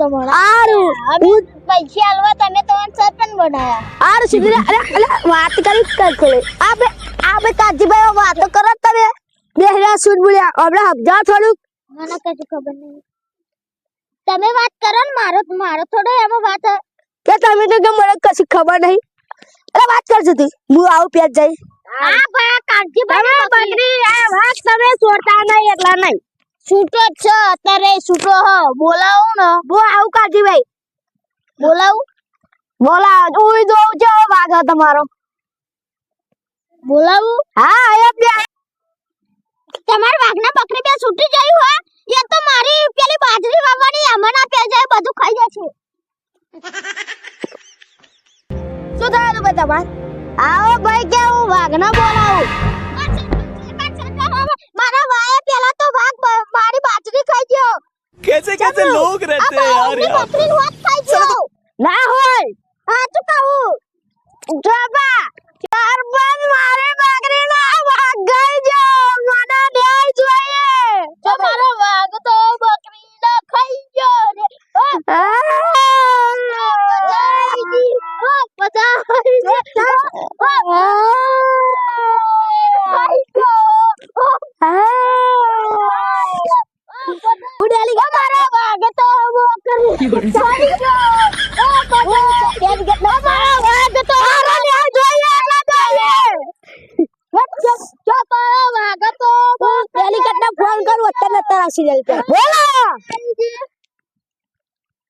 તમારા. આરું અમે પૈસા આલવા તમે તમારે સરપંચ બનાયા આર સુધરે અરે અરે વાત કરી કર કરે આ બે આ બે કાજીભાઈ વાતો કરો તમે. બેહરા સુન બોલ્યા. આપણે મને કશું ખબર નહીં. તમે વાત કરો ને મારો મારો થોડો એમાં વાત. કે તમે તો કે મને કશી ખબર નહીં. અરે વાત કરજો તું. હું આવું પ્યાજ જઈ આ કાંજીભાઈ બકરી આ વાત તમે છોડતા નહીં એટલા નહીં. છૂટો જ છે, અત્યારે છૂટો હ. બોલાવું ને. બો, આવું કાજીભાઈ બોલાવું? બોલા હું દો જો વાઘ તમારો. બોલાવું? હા આયા બે. તમાર વાઘના બકરી બે છૂટી ગયું હો એ તો મારી પેલી બાજરી વાવવાની અમને આપે જાય બધું ખાઈ જાય છે. શું થયું ભાઈ આવો ભાઈ કે હું વાઘના બોલાવું? What? અત્યારે અત્યારે આસી જાય તો બોલો બકરી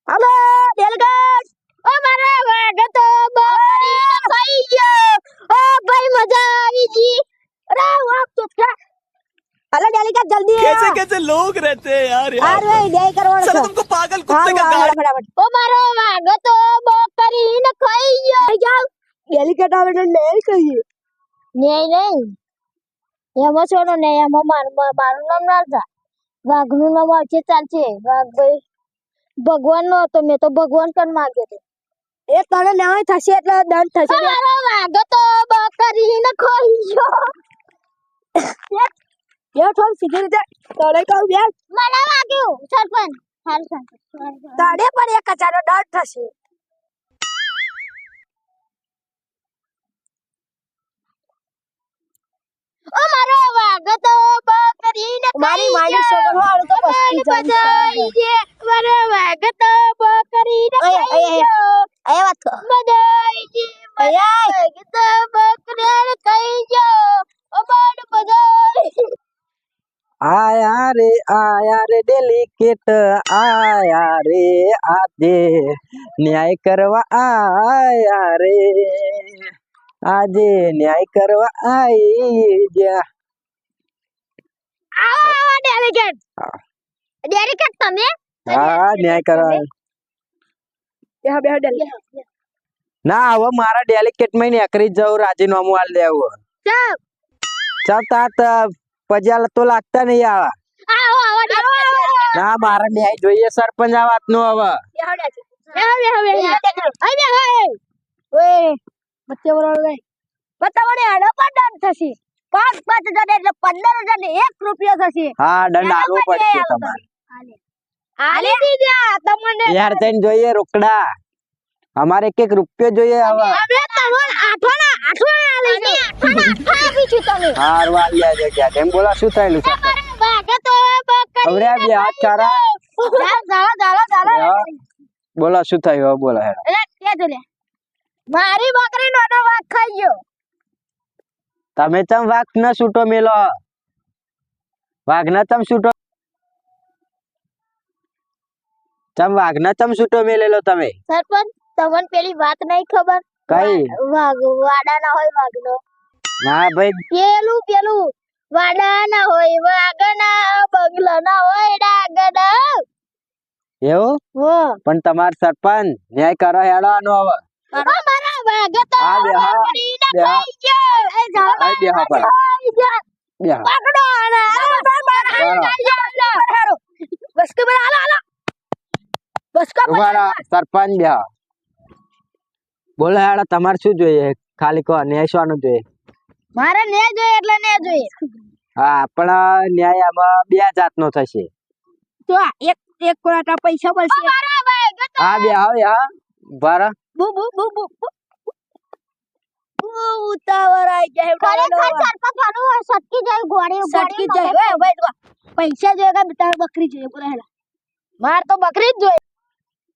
હાલો ડેલિકેટ ઓ મારો વાઘ તો બકરી ખાઈ ગયો ઓ ભાઈ મજા આવી ગઈ અરે વાહ તો ક્યાં હાલો ડેલિકેટ જલ્દી कैसे कैसे लोग रहते हैं यार આ यहाँ રે ડે કરવાનો साला છે तुमको पागल હા कुत्ते का આવો गाड़ी ફટાફટ ઓ મારો વાઘ તો બકરી ને ખાઈ ગયો થઈ જાવ ડેલિકેટ આવે તો લે કહીએ નહીં નહીં એમાં છોડો ને એમાં મારું મા- મારું નામ ના થા વાઘનું નામ આવશે ચાલશે વાઘ ભાઈ ભગવાન નો હતો. મેં તો ભગવાન પણ માંગ્યો હતો. એ તને ન્યાય થશે એટલે દંડ થશે. મારો વાઘ તો બકરી ને ખાઈ ગયો. એ થોડું સીધી રીતે તળે કહું બેન મને વાગ્યું. સરપંચ તને પણ એક હજારનો દંડ થશે. ઓ મારો વાઘ તો બકરી ને મારી માની સગર વાળો તો બસતી બધાઈ છે મારો વાઘ તો બકરી ને અહીંયા, ખાઈ અહીંયા, ગયો. અહીંયા વાત કર. બધાઈ છે મારો વાઘ તો બકરી ને ખાઈ ગયો. ઓ મારો બધાઈ આયા રે આયા રે ડેલિકેટ આયા રે આજે ન્યાય કરવા આયા રે. આજે ન્યાય કરવા આઈ ગયા. આવા ડેલિગેટ ડેલિકેટ તમે? હા ન્યાય કરવા. બેહો બેહો ડેલિગેટ ના હવે મારા ડેલિકેટમાં નેકરી જવું રાજીનામું આલ દેવું ચાપ ચાલ. તાત પજાલ તો લાગતા નહીં આવા. આવો આવો ના મારા ન્યાય જોઈએ સરપંચ આ વાત નો હવે બેહો ડેલિકેટ હવે હવે હવે હવે ઓય બચ્ચે બરોબર નહીં બતાવડે હડો પણ દંડ થશે. પાંચ પાંચ હજાર એટલે પંદર હજાર ને એક રૂપિયો થશે. હા દંડ આલવો પડશે તમારે. આલી. દીધા તમને યાર તને જોઈએ રોકડા. અમારે એક એક રૂપિયો જોઈએ હવે આપણે તમને આઠા આપી છું તમે હાર બોલા શું થયેલું છે? વાઘ તો બકરી આ બે હાથ ચારા. બોલો શું થયું? બોલા એટલે જો લે. મારી બકરી નો વાઘ ખાઈ ગયો. તમે તમ વાઘ ન છૂટો મેલો. વાઘ ન તમ છૂટો. તમ વાઘ ન તમ છૂટો મેલેલો તમે. સરપંચ તમને પેલી વાત નહીં ખબર? કઈ? વાઘ વાડા ના હોય વાઘ નો ના ભાઈ. પેલું પેલું વાડા ના હોય વાઘ ના બગલા ના હોય ડાગ ના એવું પણ તમાર સરપંચ ન્યાય કરો હેડો આનો હવે. ઓ સરપંચ બે. બોલો હેડો તમારે શું જોઈએ ખાલી કહો ન્યાય શાનું જોઈએ મારે ને જોઈએ એટલે ને જોઈએ હા પણ ન્યાય આમાં બે જાતનો થશે તો એક એક કોરાટા પૈસા મળશે હા બે આવ બરા બુ બુ બુ બુ ઉતાવળ આઈ જાય ખરેખર સરપંચ વાળું સટકી જાય ગોળી સટકી જાય. ઓય જો પૈસા જોઈએ કે તાર બકરી જોઈએ બોલે હેલા. માર તો બકરી જ જોઈએ.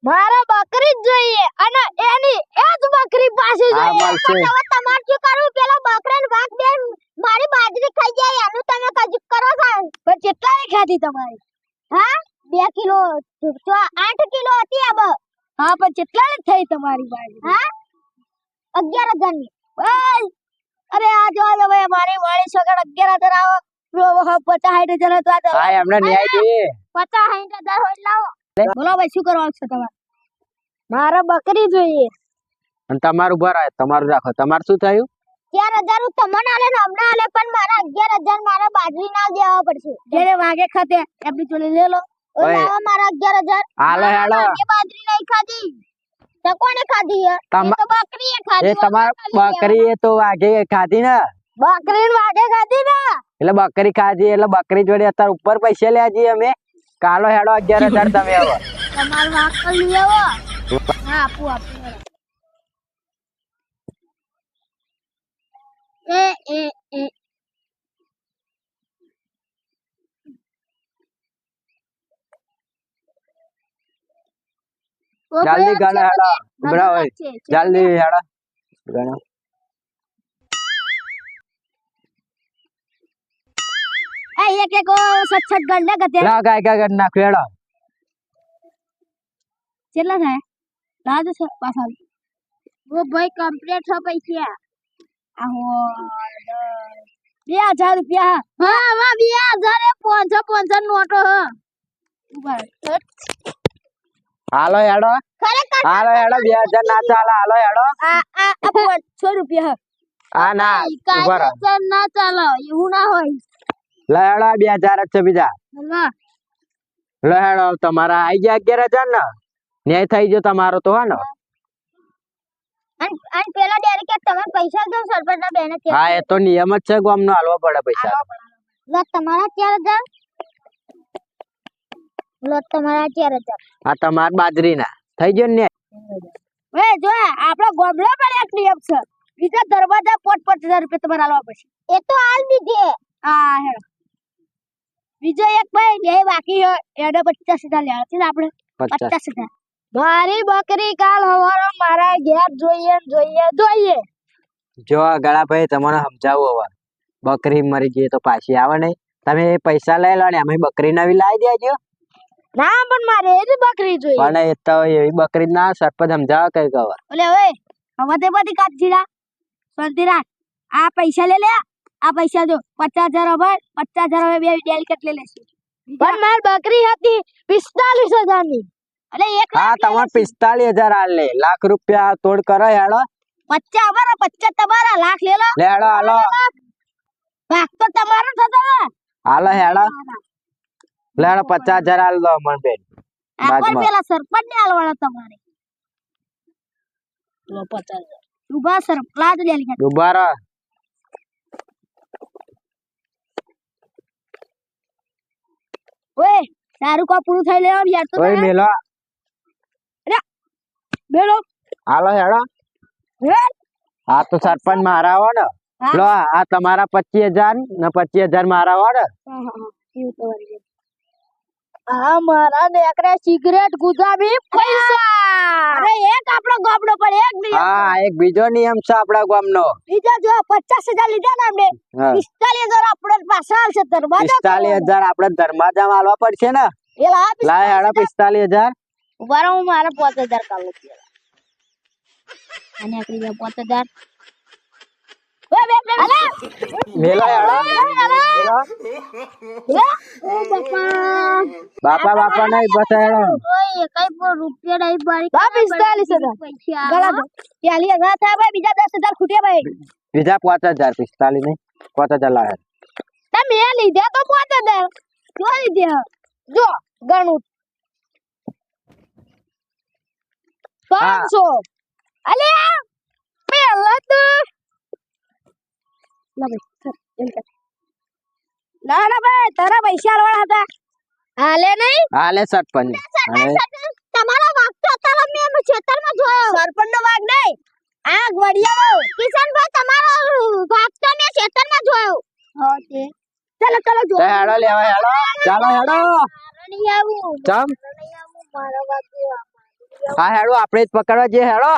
મારે બકરી જ જોઈએ અને એની એ જ બકરી પાસે જોઈએ. હવે તમારે શું કરવું? પેલો બકરાનો ભાગ બે મારી બાજરી ખાઈ જાય એનું તમે કજુક કરો છો? પણ કેટલાની ખાધી તમારી? હા? બે કિલો તો આઠ કિલો હતી આ હા પણ કેટલા થઈ તમારી બાજુ હા? અગિયાર હજારની ઓય! અરે આ જો હવે ભાઈ મારી વાળી સગડ અગિયાર હજાર આવો. પચાસ સાઠ હજાર હતો આ એમને ન્યાય જોઈએ પચાસ સાઠ હજાર હોય લાવો. બોલો ભાઈ શું કરવાનું છે તમારે? મારે બકરી જોઈએ. અને તમારું ભરાય તમારું રાખો. તમારે શું થયું? ચાર હજાર હું તમને આલે ને અમને આલે પણ મારા અગિયાર હજાર મારા બાજરી ના દેવા પડશે. જેને વાગે ખાતે એમની જોડે લે લો. ઓય ઓય. મારા અગિયાર હજાર. હાલો હેડો એ બાજરી નહીં ખાધી. તો કોને ખાધી એ તો બકરીએ એ તમાર તો ખાધી ને? બકરી વાગે ખાધી ને? એટલે બકરી ખાધી એટલે બકરી જોડે અત્યારે ઉપર પૈસા લે જઈએ અમે. કાલો હેડો અગિયાર હજાર તમે તમાર લઈ આવો. હા આપું આપું હેડો. એ એ એ ઓ જલ્દી ભાઈ, ગણો હેડો ઉભરા હોય છે, છે. જલ્દી હેડો ગણો એ એક એક સત સત ગંડા ગતે લાવ કાંઈ કાંઈ કરી નાખ્યું હેડો કેટલા થાય લાજો છે પાછા ઓ ભાઈ કમ્પ્લીટ છે પૈસા આહો બે હજાર રૂપિયા હા હા બે હજાર એ પાંચસો પાંચસો નોટો હ ઊભા હાલો હેડો. હાલો હેડો બે હજાર ના? ચાલે. હાલો હેડો. પાંચસો રૂપિયા. હા ના ઊભા રહો. ના ચાલો એવું ના હોય. લે હેડો બે હજાર જ છે બીજા. લે હેડો તમારા આઈ ગયા અગિયાર હજાર ને? ન્યાય થઈ ગયો તમારો તો હાનો ને અને પેલા ડેરી કે તમે પૈસા દો સરપંચ ના બેને હા એ તો નિયમ જ છે ગામનો હાલવો પડે પૈસા. તમારા ચાર હજાર લો તમારા ચાર હજાર આ તમાર બાજરીના. થઈ ગયો ને એ જો આપણો ગોમડો પણ એક નિયમ છે. બીજા દરવાજા પોત પોટ હજાર રૂપિયા તમારે આલવા પડશે. એ તો હાલ દીધે. હા હેડો બીજો એક ભાઈ એ બાકી એડો એને પચાસ હજાર લેવા છે ને આપણે? પચાસ. હજાર. મારી બકરી કાલ હવારો મારા ઘેર જોઈએ જોઈએ જોઈએ. જો આ ગળા ભાઈ તમને સમજાવું હવે. બકરી મરી ગઈ તો પાછી આવે નહીં. તમે પૈસા લઈ લો ને અમે બકરી નવી લાવી દેજો. ના પણ મારે એ જ બકરી જોઈએ. પણ એ તો એવી બકરી ના સરપંચ સમજાવ કઈ કવર ઓલે ઓય હવે તે બધી કાચ જીરા શાંતિ રાખ. આ પૈસા લે લે આ પૈસા જો પચાસ હજાર હવે પચાસ હજાર હવે બે ડેલિકેટ લઈ લેશું? પણ માર બકરી હતી પિસ્તાલીસ હજારની એટલે એક હા તમારે પિસ્તાલીસ હજાર હાલ લે. લાખ રૂપિયા તોડ કરો હેડો. પચાસ અમારા પચાસ તમારા લાખ લે લો. લે હેડો હાલો. ભાગ તો તમારો થતો હાલો હેડો. લે પચાસ હજાર હાલ દો મન બેન. પેલા સરપંચ ને આલવાના તમારે? લો પચાસ હજાર. ઊભા સર લાજ લે લીધા દુબારા ઓય તારું કા પૂરું થઈ લેવા યાર તો ઓય. મેલો. બેડો હાલો હેડો. હા? આ તો સરપંચ મારા આવો ને લો આ તમારા પચીસ હજાર ને પચીસ હજાર મારા આવો ને હા મારા દેકરે સિગરેટ ગુજાવી એક આપણો ગોબડો પર એક બીજો નિયમ છે આપણા ગામનો. બીજો લીધા ને આપણે 45000 આપણો પાછા આવશે દરવાજા 45000 આપણે દરવાજા પડશે ને? એલા લાય હાડા 45000 ઉભારો હું મારા 5000 કાલ અને આકરી 5000 બાપા બાપા નહીં પણ રૂપિયા નહીં ભાઈ બીજા દસ હજાર ખૂટે ભાઈ. બીજા પાંચ હજાર પિસ્તાલીસ નહીં. પાંચ હજાર લાવ્યા તમે એ લીધા તો પાંચ હજાર. જો લીધે. જો ગણું. પાંચસો. અલે પેલા તો ના ના ના ભાઈ તારા પૈસા વાળા હતા. હાલે નહીં? હાલે સરપંચ તમારો વાગતો તારો મેં ખેતરમાં જોયો. સરપંચ નો વાઘ નહીં. આ વડિયાનો કિશનભાઈ તમારો ભાગ તો મેં ખેતરમાં જોયો. હા તે. ચાલો ચાલો જો હેડો લેવા હેડો. ચાલો હેડો. નહીં આવું. ચમ. મારો બાજુ હા હેડો આપણે જ પકડવા જે હેડો.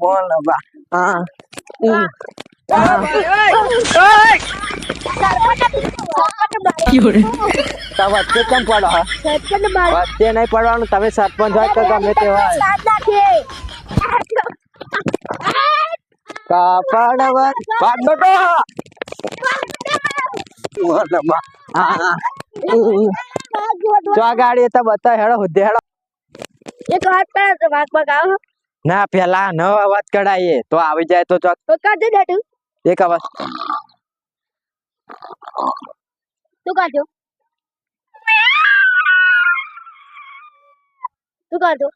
તો બોલ બા હા વચ્ચે કેમ પડો વચ્ચે નહીં પડવાનું તમે સરપંચ હોય તો ગમે તે હોય કાપડ જો ગાડી તો બતા હેડો હુદ્દે હેડો એક વાત કરે તો આવો ના પેલા ન અવાજ કઢાઈએ તો આવી જાય તો ચોક તો ડાટુ એક અવાજ. તું કાઢો તું કાઢો